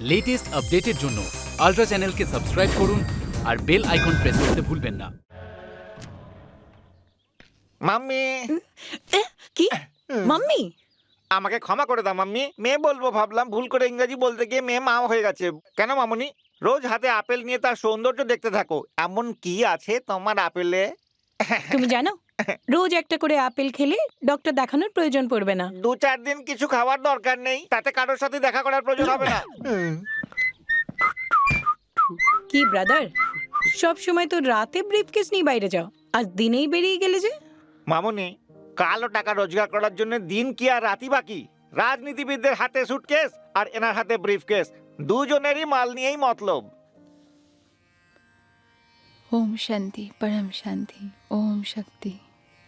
Latest আপডেটের জন্য ultra চ্যানেলকে সাবস্ক্রাইব করুন আর বেল আইকন প্রেস করতে ভুলবেন না। মাম্মি। কি? মাম্মি? আমাকে ক্ষমা করে দাও মাম্মি। মেয়ে বলব ভাবলাম ভুল করে ইংরেজি বলতে গিয়ে মেয়ে মা হয়ে গেছে। কেন মামুনি? রোজ হাতে আপেল নিয়ে তার সৌন্দর্য দেখতে থাকো। এমন কি আছে তোমার আপেলে? তুমি জানো রোজ একটা করে আপেল খেলে ডক্টর দেখানোর প্রয়োজন পড়বে না। দু চার দিন কিছু খাওয়ার দরকার নেই তাতে কারোর সাথে দেখা করার প্রয়োজন হবে না। কি ব্রাদার সব সময় তো রাতে ব্রিফকেস নিয়ে বাইরে যাও আজ দিনেই বেরিয়ে গেলে যে। মামুনি কালো টাকা রোজগার করার জন্য দিন কি আর রাতি বাকি? রাজনীতিবিদদের হাতে সুটকেস আর এনার হাতে ব্রিফকেস দুজনেরই মাল নিয়েই মতলব। ওম শান্তি পরম শান্তি ওম শক্তি।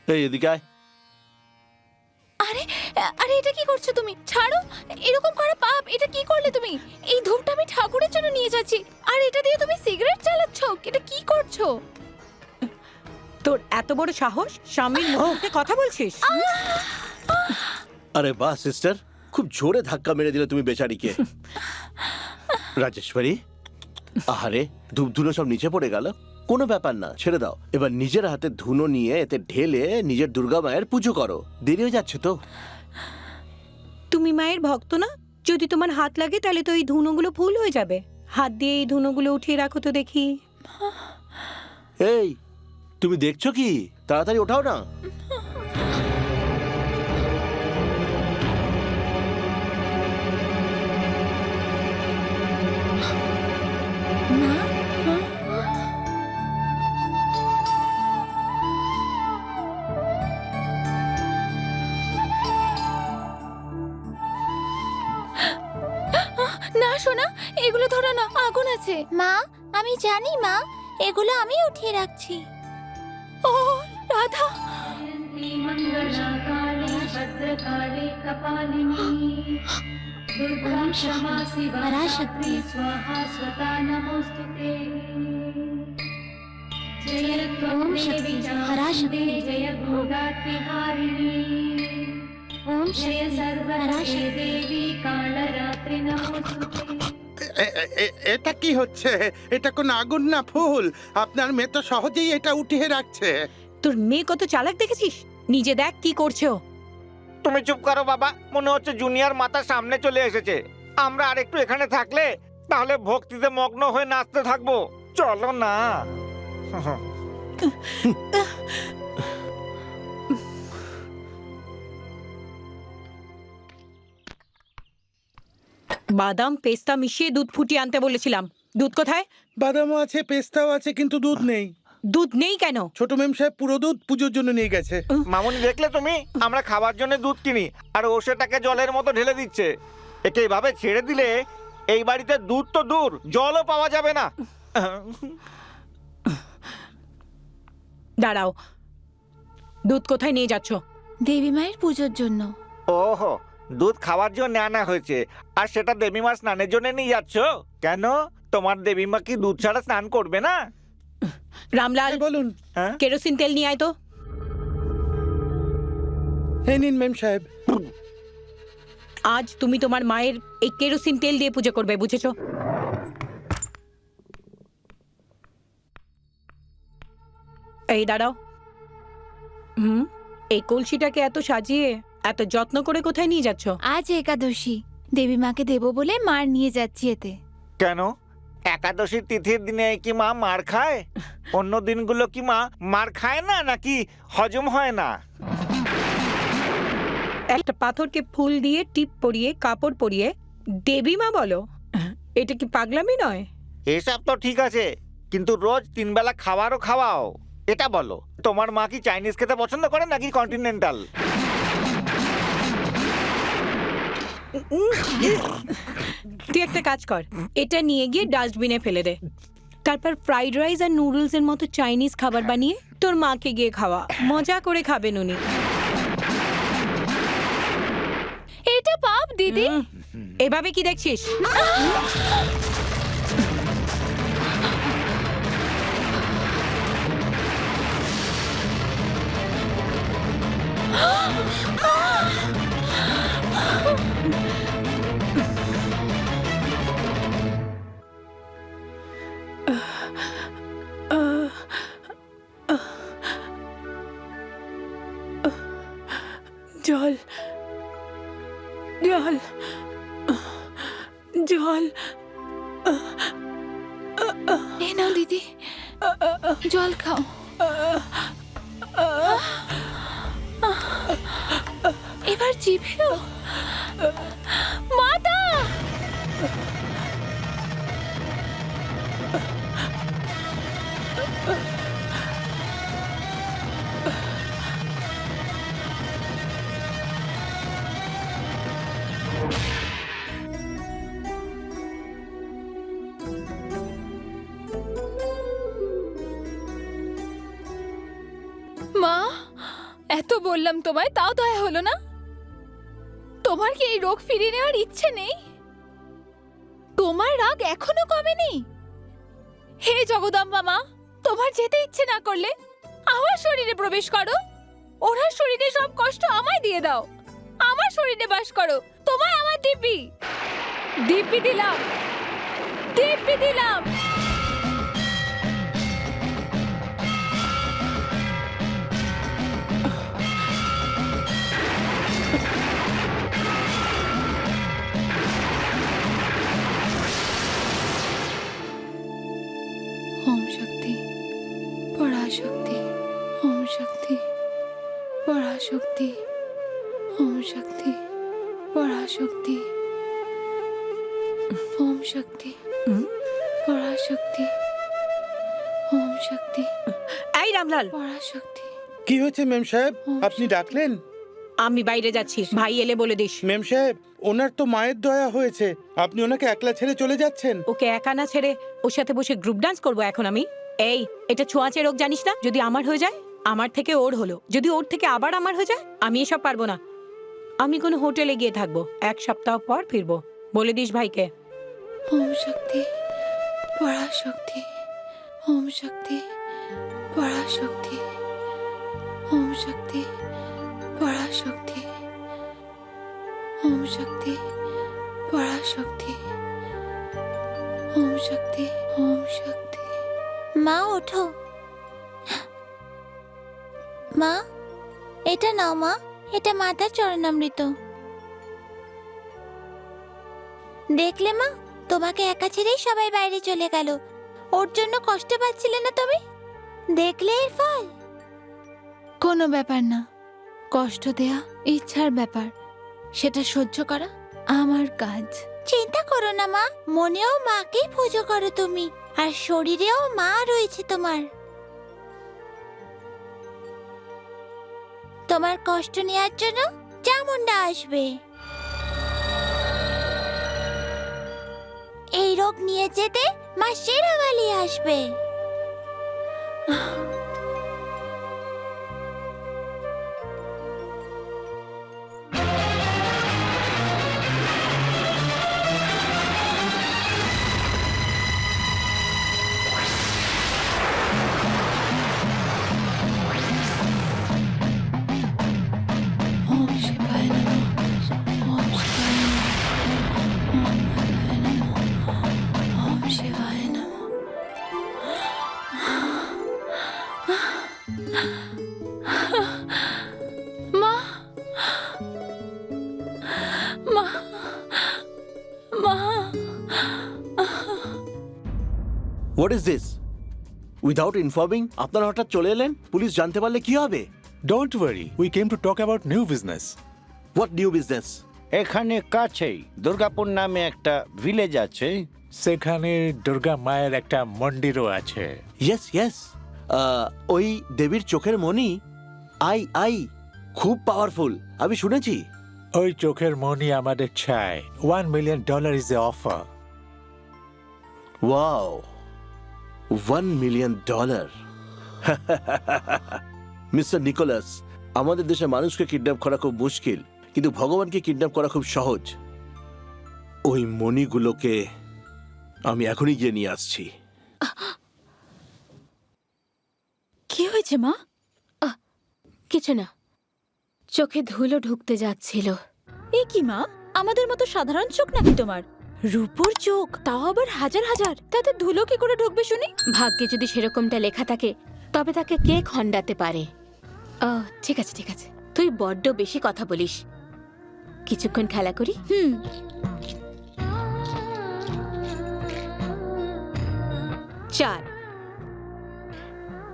এই এদিকে আয়। আরে আরে এটা কি করছ তুমি? ছাড়ো এরকম করা পাপ এটা কি করলে তুমি? এই ধূপটা আমি ঠাকুরের জন্য নিয়ে যাচ্ছি। আর এটা দিয়ে তুমি সিগারেট চালাচ্ছ? এটা কি করছ? তোর এত বড় সাহস? স্বামীর মুখে কথা বলছিস? আরে বাহ সিস্টার। খুব জোরে ধাক্কা মেরে দিলে তুমি বেচারিকে। রাজেশ্বরী আহারে ধূপ ধুনো সব নিচে পড়ে গেল। কোনো ব্যাপার না ছেড়ে দাও। এবার নিজের হাতে ধুনো নিয়ে এতে ঢেলে নিজের দুর্গা মায়ের পুজো করো। দেরি হয়ে যাচ্ছে তো? তুমি মায়ের ভক্ত না? যদি তোমার হাত লাগে তাহলে তো এই ধুনোগুলো ফুল হয়ে যাবে। হাত দিয়ে এই ধুনোগুলো উঠিয়ে রাখো তো দেখি। এই তুমি দেখছ কি? তাড়াতাড়ি ওঠাও না। আগুন আছে মা আমি জানি মা এগুলো আমি উঠিয়ে রাখছি ও রাধা मङ्गलाकाले भद्रकाले कपालिनी दुर्गा क्षमा शिवा पराशक्ति। स्वाहा स्वता नमोऽस्तु ते जय त्वं ॐ देवी शक्ति, चामुण्डे, पराशक्ति। जय भोगात्रिहारिणी ओम जय सर्वते पराशक्ति। देवी कालरात्रि नमोऽस्तु ते এ- এ- এ- এটা কি হচ্ছে? এটা কোন আগুন না ফুল? আপনার মেয়ে তো সহজেই এটা উঠিয়ে রাখছে। তোর মেয়ে কত চালাক দেখেছিস? নিজে দেখ কি করছে ও। তুমি চুপ করো বাবা মনে হচ্ছে জুনিয়র মাথা সামনে চলে এসেছে। আমরা আর একটু এখানে থাকলে তাহলে ভক্তিতে মগ্ন হয়ে নাচতে থাকব। চলো না। বাদাম পেস্তা মিশিয়ে দুধ ফুটিয়ে আনতে বলেছিলাম। দুধ কোথায়? বাদামও আছে পেস্তাও আছে কিন্তু দুধ নেই। দুধ নেই কেন? ছোট মেম সাহেব পুরো দুধ পুজোর জন্য নিয়ে গেছে। মামুনি দেখলে তুমি? আমরা খাবার জন্য দুধ কিনি আর ও সেটাকে জলের মতো ঢেলে দিচ্ছে। একে এইভাবে ছেড়ে দিলে এই বাড়িতে দুধ তো দূর জলও পাওয়া যাবে না। দাঁড়াও। দুধ কোথায় নিয়ে যাচ্ছ? দেবী মায়ের পুজোর জন্য। ওহো দুধ খাওয়ার জন্য আনা হয়েছে। আর সেটা দেবীমা স্নানের জন্য নিয়ে যাচ্ছ? কেন? তোমার দেবীমা কি দুধ ছাড়া স্নান করবে না? রামলাল বলুন। হ্যাঁ? কেরোসিন তেল নিয়ে আয় তো। এই নিন মেম সাহেব। আজ তুমি তোমার মায়ের এই কেরোসিন তেল দিয়ে পুজো করবে বুঝেছ? এই দাঁড়াও। হুম? এই কলসিটাকে এত সাজিয়ে এত যত্ন করে কোথায় নিয়ে যাচ্ছ? আজ একাদশী। দেবী মাকে দেবো বলে মার নিয়ে যাচ্ছি এতে। কেন? একাদশীর তিথির দিনে কি মা মার খায়? অন্য দিনগুলো কি মা মার খায় না নাকি হজম হয় না? একটা পাথরকে ফুল দিয়ে টিপ পরিয়ে কাপড় পরিয়ে দেবী মা বলো এটা কি পাগলামি নয়? এসব তো ঠিক আছে কিন্তু রোজ তিন বেলা খাবারও খাওয়াও এটা বলো। তোমার মা কি চাইনিজ খেতে পছন্দ করে নাকি কন্টিনেন্টাল তুই একটা কাজ কর এটা নিয়ে গিয়ে ডাস্টবিনে ফেলে দে। তারপর ফ্রাইড রাইস আর নুডলস এর মতো চাইনিজ খাবার বানিয়ে তোর মাকে গিয়ে খাওয়া। মজা করে খাবেন উনি। এটা পাপ দিদি। এভাবে কি দেখছিস? এবার জিভেও মাতা মা এত বললাম তোমায় তাও দয়া হলো না তোমার কি এই রোগ ফিরিয়ে নেওয়ার ইচ্ছে নেই? তোমার রাগ এখনও কমেনি? হে জগদম্বা মা, তোমার যেতে ইচ্ছে না করলে আমার শরীরে প্রবেশ করো। ওনার শরীরে সব কষ্ট আমায় দিয়ে দাও। আমার শরীরে বাস করো। তোমায় আমার দিব্যি। দিব্যি দিলাম। দিব্যি দিলাম। পরাশক্তি ওম শক্তি পরাশক্তি ওম শক্তি পরাশক্তি ওম শক্তি এই রামলাল! পরাশক্তি। কি হয়েছে মেম সাহেব? আপনি ডাকলেন? আমি বাইরে যাচ্ছি ভাই এলে বলে দিস। মেম সাহেব ওনার তো মায়ের দয়া হয়েছে। আপনি ওনাকে একলা ছেড়ে চলে যাচ্ছেন? ওকে একা না ছেড়ে ওর সাথে বসে গ্রুপ ডান্স করব এখন আমি? এই এটা ছোঁয়াচে রোগ জানিস না? যদি আমার হয়ে যায়? আমার থেকে ওর হলো। যদি ওর থেকে আবার আমার হয়ে যায় আমি এসব পারব না। আমি কোনো হোটেলে গিয়ে থাকব। এক সপ্তাহ পর ফিরবো। বলে দিস ভাইকে। ওম শক্তি পড়া শক্তি। ওম শক্তি পড়া শক্তি। ওম শক্তি পড়া শক্তি। ওম শক্তি পড়া শক্তি। ওম শক্তি ওম শক্তি। মা ওঠো। মা এটা নাও মা এটা মাতার চরণামৃত। দেখলে মা তোমাকে একা ছেড়েই সবাই বাইরে চলে গেল। ওর জন্য কষ্ট পাচ্ছিলে না তুমি? দেখলে এর ফল? কোনো ব্যাপার না। কষ্ট দেয়া ইচ্ছার ব্যাপার। সেটা সহ্য করা আমার কাজ। চিন্তা করো না মা মনেও মাকেই পুজো করো তুমি আর শরীরেও মা রয়েছে তোমার। তোমার কষ্ট নেওয়ার জন্য চামুন্ডা আসবে। এই রোগ নিয়ে যেতে মা শেরাওয়ালি আসবে। উইদাউট ইনফর্মিং আপনারা হঠাৎ চলে এলেন? পুলিশ জানতে পারলে কি হবে? Don't worry we came to talk about new business. What new business এখানে কাছেই দুর্গাপুর নামে একটা ভিলেজ আছে। সেখানে দুর্গা মায়ের একটা মন্দিরও আছে। ইয়েস ইয়েস ওই দেবীর চোখের মণি আই আই খুব পাওয়ারফুল আমি শুনেছি। ওই চোখের মনি আমাদের চাই one million dollar is a offer wow one million dollar mister Nicholas আমাদের দেশে মানুষকে কিডন্যাপ করা খুব মুশকিল কিন্তু ভগবানকে কিডন্যাপ করা খুব সহজ। ওই মণিগুলোকে আমি এখনই গিয়ে নিয়ে আসছি। কি হয়েছে মা? কিছু না। চোখে ধুলো ঢুকতে যাচ্ছিল। এ কি মা? আমাদের মতো সাধারণ চোখ নাকি তোমার? রূপোর চোখ তাও আবার হাজার হাজার। তাতে ধুলো কি করে ঢুকবে শুনি? ভাগ্যে যদি সেরকমটা লেখা থাকে তবে তাকে কে খণ্ডাতে পারে? ও ঠিক আছে ঠিক আছে। তুই বড্ড বেশি কথা বলিস। কিছুক্ষণ খেলা করি। হুম। চার।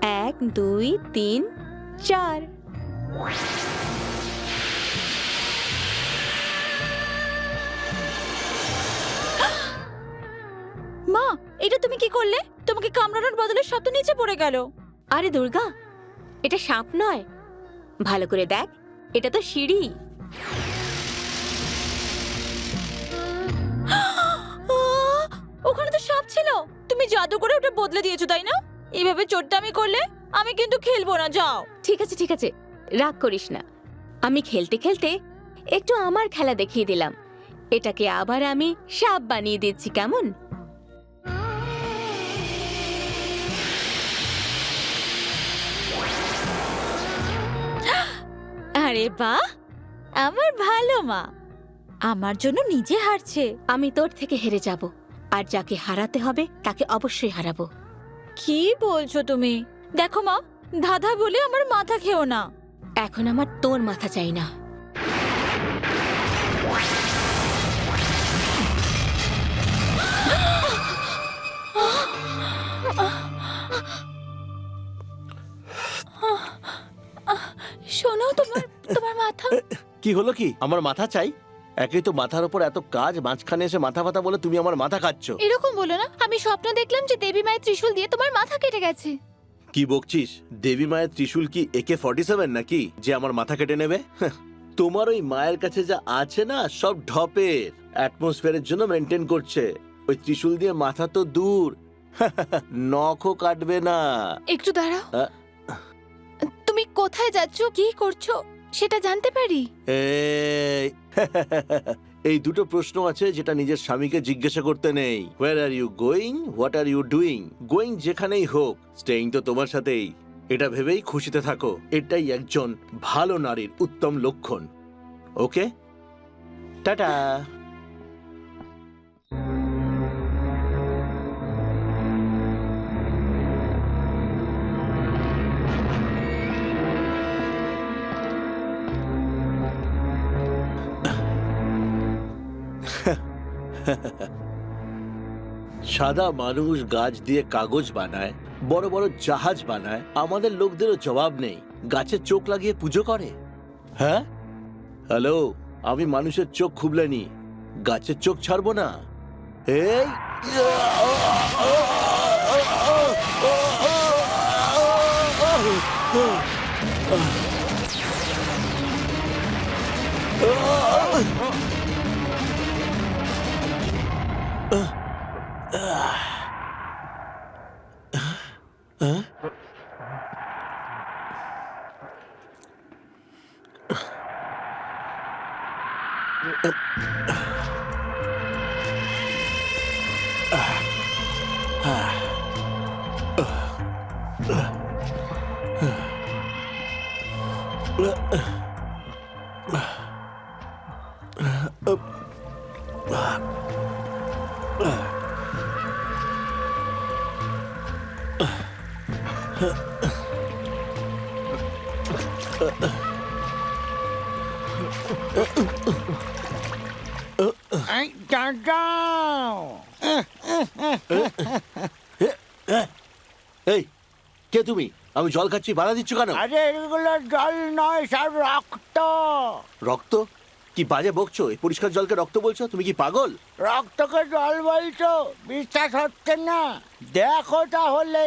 এক দুই তিন চার। মা এটা তুমি কি করলে? তোমাকে কামড়ানোর বদলে তো নিচে পড়ে গেল। আরে দুর্গা এটা সাপ নয়। ভালো করে দেখ এটা তো সিঁড়ি! ওখানে তো সাপ ছিল। তুমি জাদু করে ওটা বদলে দিয়েছ তাই না? এইভাবে চোট্টামি করলে আমি কিন্তু খেলব না যাও। ঠিক আছে ঠিক আছে রাগ করিস না। আমি খেলতে খেলতে একটু আমার খেলা দেখিয়ে দিলাম। এটাকে আবার আমি সাপ বানিয়ে দিচ্ছি কেমন? আরে বা আমার ভালো মা। আমার জন্য নিজে হারছে। আমি তোর থেকে হেরে যাব আর যাকে হারাতে হবে তাকে অবশ্যই হারাবো। কি বলছো তুমি? দেখো মা ধাঁধা বলে আমার মাথা খেও না। এখন আমার তোর মাথা চাই না। কি হলো কি? আমার মাথা চাই? একই তো মাথার উপর এত কাজ মাঝখানে এসে মাথা ব্যথা বলে তুমি আমার মাথা খাচ্ছ। এরকম বলো না আমি স্বপ্ন দেখলাম যে দেবী মায়ের ত্রিশূল দিয়ে তোমার মাথা কেটে গেছে। কি বকছিস? দেবী মায়ের ত্রিশূল কি একে ফর্টি সেভেন নাকি যে আমার মাথা কেটে নেবে? হাহ, তোমার ওই মায়ের কাছে যা আছে না সব ঢপের। অ্যাটমসফিয়ারের জন্য মেনটেন করছে। ওই ত্রিশূল দিয়ে মাথা তো দূর। নখও কাটবে না। একটু দাঁড়াও। আ- তুমি কোথায় যাচ্ছ কি করছ? সেটা জানতে পারি। এই এই দুটো প্রশ্ন আছে যেটা নিজের স্বামীকে জিজ্ঞাসা করতে নেই। Where are you going what are you doing going যেখানেই হোক স্টেইং তো তোমার সাথেই। এটা ভেবেই খুশিতে থাকো। এটাই একজন ভালো নারীর উত্তম লক্ষণ। ওকে টাটা। সাদা মানুষ গাছ দিয়ে কাগজ বানায়, বড় বড় জাহাজ বানায়, আমাদের লোকদেরও জবাব নেই। গাছের চোখ লাগিয়ে পুজো করে? হ্যাঁ? হ্যালো, আমি মানুষের চোখ খুবলেনি। গাছের চোখ ছাড়বো না? এই! 아. 어? 어? এই কে তুমি? আমি জল খাচ্ছি বাধা দিচ্ছ কেন? আরে এগুলো জল নয় সব রক্ত। রক্ত? কি বাজে বকছো? এই পরিষ্কার জলকে রক্ত বলছো? তুমি কি পাগল? রক্তকে জল বলছো? বিশ্বাস হচ্ছে না। দেখো তাহলে।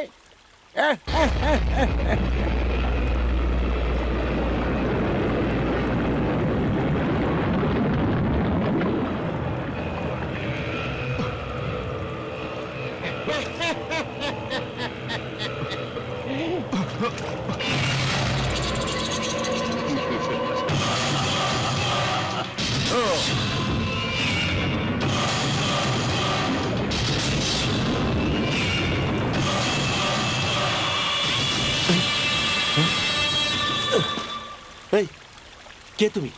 কে তুমি?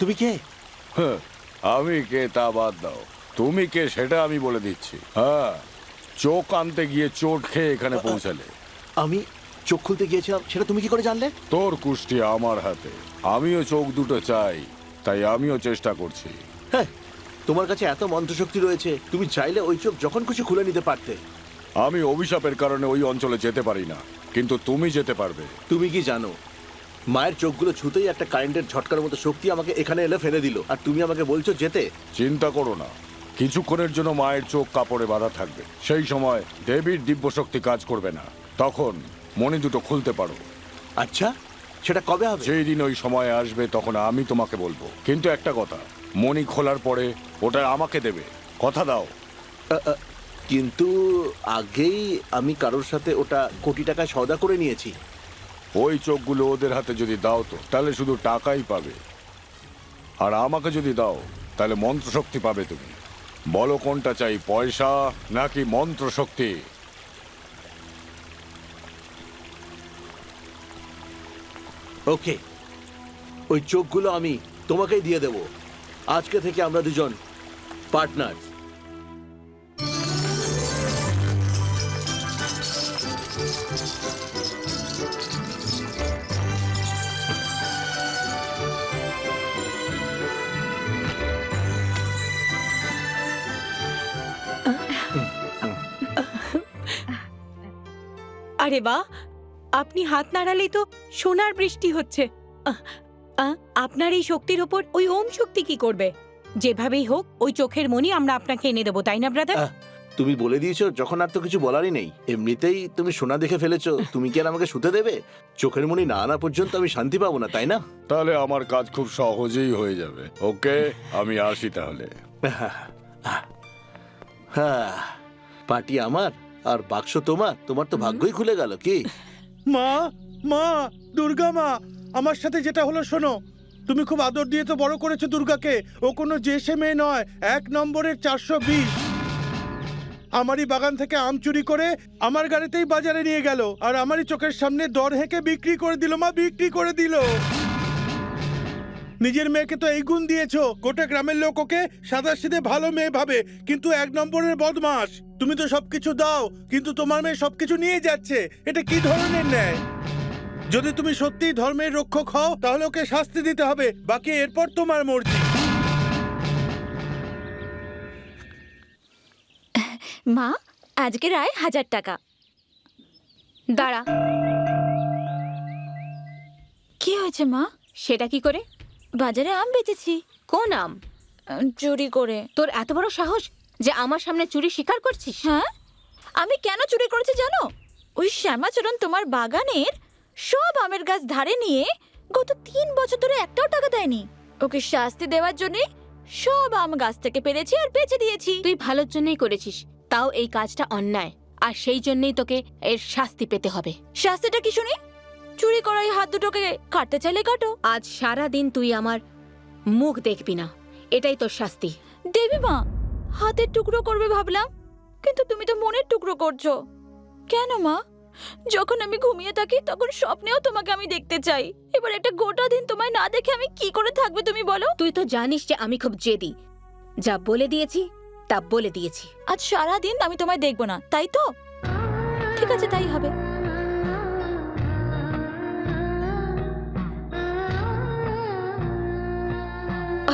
তুমি কে? হ্যাঁ, আমি কে তা বাদ দাও। তুমি কে সেটা আমি বলে দিচ্ছি। হ্যাঁ চোখ আনতে গিয়ে চোট খেয়ে এখানে পৌঁছালে। আমি চোখ খুলতে গিয়েছিলাম সেটা তুমি কি করে জানলে? তোর কুষ্টি আমার হাতে। আমিও চোখ দুটো চাই তাই আমিও চেষ্টা করছি। হ্যাঁ তোমার কাছে এত মন্ত্রশক্তি রয়েছে তুমি চাইলে ওই চোখ যখন খুশি খুলে নিতে পারতে। আমি অভিশাপের কারণে ওই অঞ্চলে যেতে পারি না কিন্তু তুমি যেতে পারবে। তুমি কি জানো মায়ের চোখগুলো ছুতেই একটা কারেন্টের ঝটকার মতো শক্তি আমাকে এখানে এলে ফেলে দিল। আর তুমি আমাকে বলছো যেতে? চিন্তা করো না। কিছুক্ষণের জন্য মায়ের চোখ কাপড়ে বাঁধা থাকবে। সেই সময় দেবীর দিব্যশক্তি কাজ করবে না। তখন মণি দুটো খুলতে পারো। আচ্ছা সেটা কবে হবে? যেই দিন ওই সময় আসবে তখন আমি তোমাকে বলব। কিন্তু একটা কথা মণি খোলার পরে ওটা আমাকে দেবে। কথা দাও। কিন্তু আগেই আমি কারোর সাথে ওটা কোটি টাকা সওদা করে নিয়েছি। ওই চোখগুলো ওদের হাতে যদি দাও তো, তাহলে শুধু টাকাই পাবে। আর আমাকে যদি দাও, তাহলে মন্ত্রশক্তি পাবে তুমি। বলো কোনটা চাই, পয়সা নাকি মন্ত্রশক্তি? ওকে। ওই চোখগুলো আমি তোমাকেই দিয়ে দেব। আজকে থেকে আমরা দুজন পার্টনার। আরে বাহ! আপনি হাত নাড়ালেই তো সোনার বৃষ্টি হচ্ছে। আহ, আহ, আপনার এই শক্তির ওপর ওই ওম শক্তি কি করবে? যেভাবেই হোক ওই চোখের মনি আমরা আপনাকে এনে দেবো তাই না ব্রাদার আহ, তুমি বলে দিয়েছ যখন আর তো কিছু বলারই নেই। এমনিতেই তুমি সোনা দেখে ফেলেছো তুমি কি আর আমাকে শুতে দেবে? চোখের মনি না আনা পর্যন্ত আমি শান্তি পাবো না তাই না? তাহলে আমার কাজ খুব সহজেই হয়ে যাবে। ওকে আমি আসি তাহলে। হ্যাঁ পার্টি আমার? আর বাক্স তোমার? তোমার তো ভাগ্যই খুলে গেল কি? মা মা দুর্গা মা আমার সাথে যেটা হলো শোনো। তুমি খুব আদর দিয়ে তো বড় করেছ দুর্গাকে। ও কোনো জেসে মেয়ে নয় এক নম্বরের চারশো বিশ। আমারই বাগান থেকে আম চুরি করে আমার গাড়িতেই বাজারে নিয়ে গেল আর আমারই চোখের সামনে দর হেঁকে বিক্রি করে দিল মা বিক্রি করে দিল। নিজের মেয়েকে তো এই গুণ দিয়েছ গোটা গ্রামের লোক ওকে সাদা সিধে ভালো মেয়ে ভাবে কিন্তু এক নম্বরের বদমাস তুমি তো সবকিছু দাও কিন্তু তোমার মেয়ে সবকিছু নিয়ে যাচ্ছে। এটা কি ধরনের ন্যায়? যদি তুমি সত্যিই ধর্মের রক্ষক হও তাহলে ওকে শাস্তি দিতে হবে। বাকি এরপর তোমার মর্জি। মা আজকের আয় হাজার টাকা। দাঁড়া। কি হয়েছে মা? সেটা কি করে? বাজারে আম বেচেছি। কোন আম? চুরি করে। তোর এত বড় সাহস? যে আমার সামনে চুরি স্বীকার করছিস? হ্যাঁ? আমি কেন চুরি করেছি জানো? ওই শ্যামাচরণ তোমার বাগানের সব আমের গাছ ধারে নিয়ে গত তিন বছর ধরে একটাও টাকা দেয়নি। ওকে শাস্তি দেওয়ার জন্য সব আম গাছ থেকে পেরেছি আর বেচে দিয়েছি। তুই ভালোর জন্যই করেছিস তাও এই কাজটা অন্যায়। আর সেই জন্যই তোকে এর শাস্তি পেতে হবে। শাস্তিটা কি শুনি? চুরি করা এই হাত দুটোকে কাটতে চাইলে কাটো। আজ সারা দিন তুই আমার মুখ দেখবি না। এটাই তোর শাস্তি। দেবী মা হাতের টুকরো করবে ভাবলাম কিন্তু তুমি তো মনের টুকরো করছ। কেন মা? যখন আমি ঘুমিয়ে থাকি তখন স্বপ্নেও তোমাকে আমি দেখতে চাই। এবার একটা গোটা দিন তোমায় না দেখে আমি কি করে থাকবে তুমি বলো? তুই তো জানিস যে আমি খুব জেদি। যা বলে দিয়েছি তা বলে দিয়েছি। আজ সারা দিন আমি তোমায় দেখব না তাই তো? ঠিক আছে তাই হবে।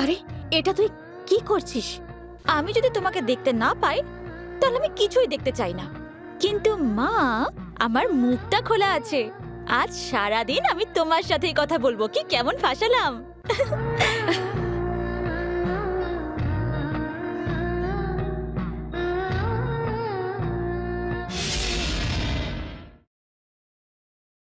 আরে এটা তুই কি করছিস? আমি যদি তোমাকে দেখতে না পাই, তাহলে আমি কিছুই দেখতে চাই না। কিন্তু মা, আমার মুখটা খোলা আছে। আজ সারা দিন আমি তোমার সাথেই কথা বলব। কি কেমন ফাঁসালাম।